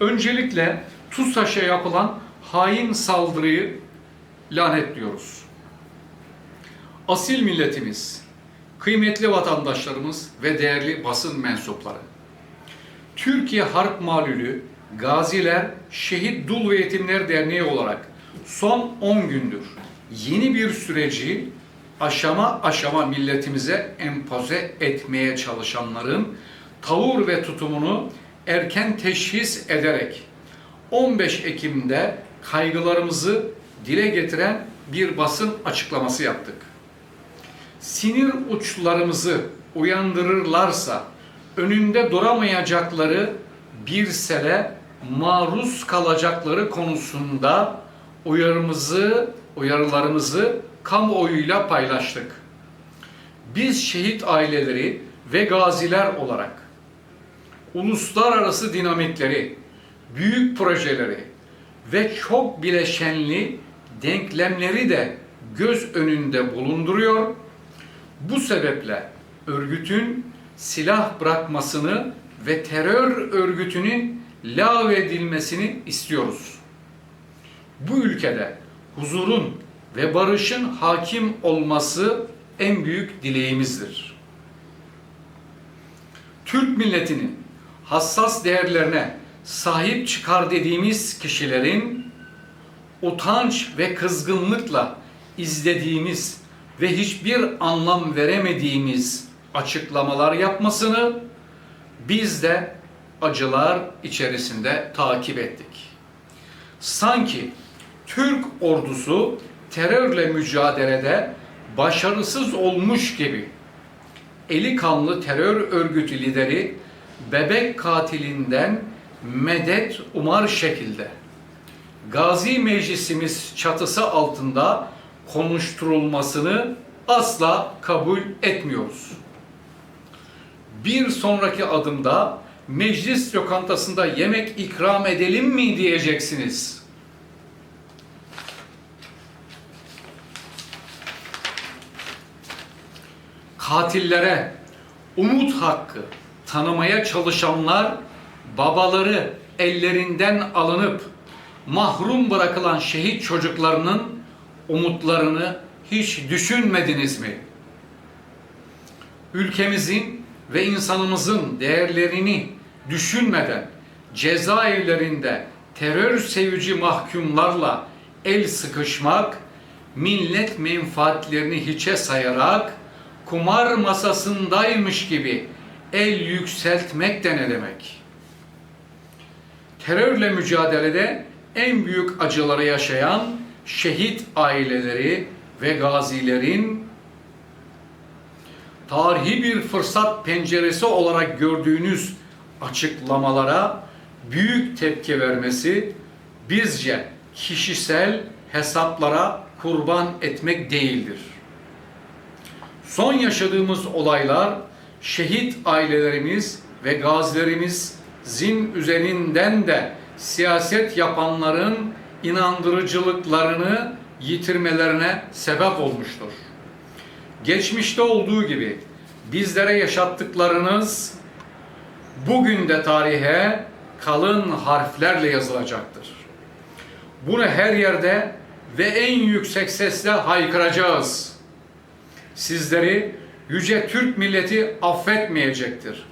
Öncelikle TUSAŞ'a yapılan hain saldırıyı lanetliyoruz. Asil milletimiz, kıymetli vatandaşlarımız ve değerli basın mensupları. Türkiye Harp Malülü Gaziler Şehit Dul ve Yetimler Derneği olarak son 10 gündür yeni bir süreci aşama aşama milletimize empoze etmeye çalışanların tavır ve tutumunu erken teşhis ederek 15 Ekim'de kaygılarımızı dile getiren bir basın açıklaması yaptık. Sinir uçlarımızı uyandırırlarsa önünde duramayacakları bir sele maruz kalacakları konusunda uyarımızı, uyarılarımızı kamuoyuyla paylaştık. Biz şehit aileleri ve gaziler olarak uluslararası dinamikleri, büyük projeleri ve çok bileşenli denklemleri de göz önünde bulunduruyor. Bu sebeple örgütün silah bırakmasını ve terör örgütünün lağvedilmesini istiyoruz. Bu ülkede huzurun ve barışın hakim olması en büyük dileğimizdir. Türk milletinin hassas değerlerine sahip çıkar dediğimiz kişilerin utanç ve kızgınlıkla izlediğimiz ve hiçbir anlam veremediğimiz açıklamalar yapmasını biz de acılar içerisinde takip ettik. Sanki Türk ordusu terörle mücadelede başarısız olmuş gibi eli kanlı terör örgütü lideri bebek katilinden medet umar şekilde Gazi Meclisimiz çatısı altında konuşturulmasını asla kabul etmiyoruz. Bir sonraki adımda meclis lokantasında yemek ikram edelim mi diyeceksiniz. Katillere umut hakkı tanımaya çalışanlar babaları ellerinden alınıp mahrum bırakılan şehit çocuklarının umutlarını hiç düşünmediniz mi? Ülkemizin ve insanımızın değerlerini düşünmeden cezaevlerinde terör sevici mahkumlarla el sıkışmak, millet menfaatlerini hiçe sayarak kumar masasındaymış gibi el yükseltmek de ne demek? Terörle mücadelede en büyük acıları yaşayan şehit aileleri ve gazilerin tarihi bir fırsat penceresi olarak gördüğünüz açıklamalara büyük tepki vermesi bizce kişisel hesaplara kurban etmek değildir. Son yaşadığımız olaylar şehit ailelerimiz ve gazilerimizin üzerinden de siyaset yapanların inandırıcılıklarını yitirmelerine sebep olmuştur. Geçmişte olduğu gibi bizlere yaşattıklarınız bugün de tarihe kalın harflerle yazılacaktır. Bunu her yerde ve en yüksek sesle haykıracağız. Sizleri yüce Türk milleti affetmeyecektir.